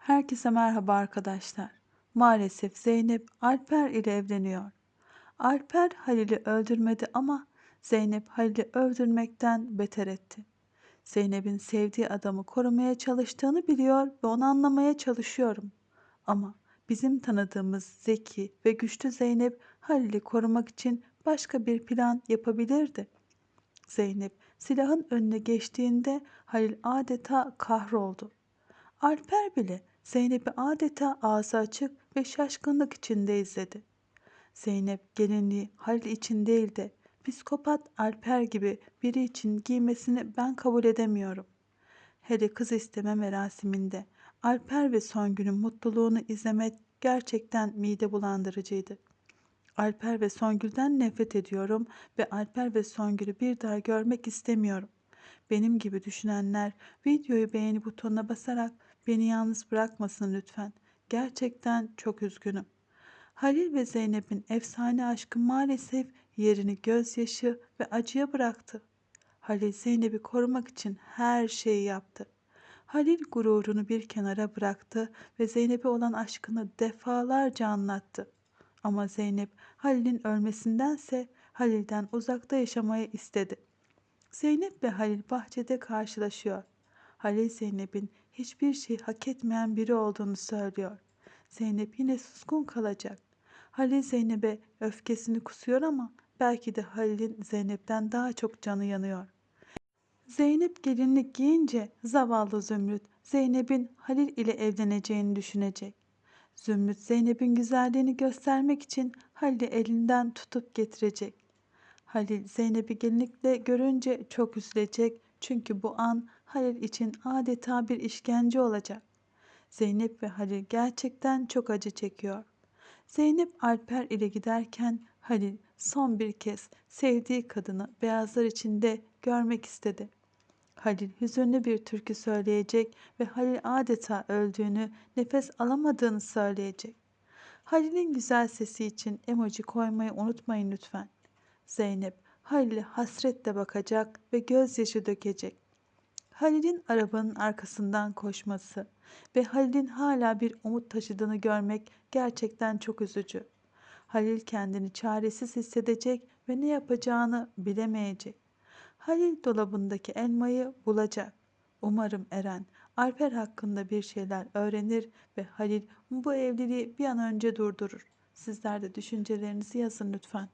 Herkese merhaba arkadaşlar. Maalesef Zeynep Alper ile evleniyor. Alper Halil'i öldürmedi ama Zeynep Halil'i öldürmekten beter etti. Zeynep'in sevdiği adamı korumaya çalıştığını biliyor ve onu anlamaya çalışıyorum. Ama bizim tanıdığımız zeki ve güçlü Zeynep Halil'i korumak için başka bir plan yapabilirdi. Zeynep silahın önüne geçtiğinde Halil adeta kahroldu. Alper bile Zeynep'i adeta ağzı açık ve şaşkınlık içinde izledi. Zeynep gelinliği Halil için değil de psikopat Alper gibi biri için giymesini ben kabul edemiyorum. Hele kız isteme merasiminde Alper ve Songül'ün mutluluğunu izlemek gerçekten mide bulandırıcıydı. Alper ve Songül'den nefret ediyorum ve Alper ve Songül'ü bir daha görmek istemiyorum. Benim gibi düşünenler videoyu beğeni butonuna basarak beni yalnız bırakmasın lütfen. Gerçekten çok üzgünüm. Halil ve Zeynep'in efsane aşkı maalesef yerini gözyaşı ve acıya bıraktı. Halil Zeynep'i korumak için her şeyi yaptı. Halil gururunu bir kenara bıraktı ve Zeynep'e olan aşkını defalarca anlattı. Ama Zeynep Halil'in ölmesindense Halil'den uzakta yaşamayı istedi. Zeynep ve Halil bahçede karşılaşıyor. Halil Zeynep'in hiçbir şey hak etmeyen biri olduğunu söylüyor. Zeynep yine suskun kalacak. Halil Zeynep'e öfkesini kusuyor ama belki de Halil'in Zeynep'ten daha çok canı yanıyor. Zeynep gelinlik giyince zavallı Zümrüt Zeynep'in Halil ile evleneceğini düşünecek. Zümrüt Zeynep'in güzelliğini göstermek için Halil'i elinden tutup getirecek. Halil Zeynep'i gelinlikle görünce çok üzülecek çünkü bu an Halil için adeta bir işkence olacak. Zeynep ve Halil gerçekten çok acı çekiyor. Zeynep Alper ile giderken Halil son bir kez sevdiği kadını beyazlar içinde görmek istedi. Halil hüzünlü bir türkü söyleyecek ve Halil adeta öldüğünü, nefes alamadığını söyleyecek. Halil'in güzel sesi için emoji koymayı unutmayın lütfen. Zeynep Halil'e hasretle bakacak ve gözyaşı dökecek. Halil'in arabanın arkasından koşması ve Halil'in hala bir umut taşıdığını görmek gerçekten çok üzücü. Halil kendini çaresiz hissedecek ve ne yapacağını bilemeyecek. Halil dolabındaki elmayı bulacak. Umarım Eren Alper hakkında bir şeyler öğrenir ve Halil bu evliliği bir an önce durdurur. Sizler de düşüncelerinizi yazın lütfen.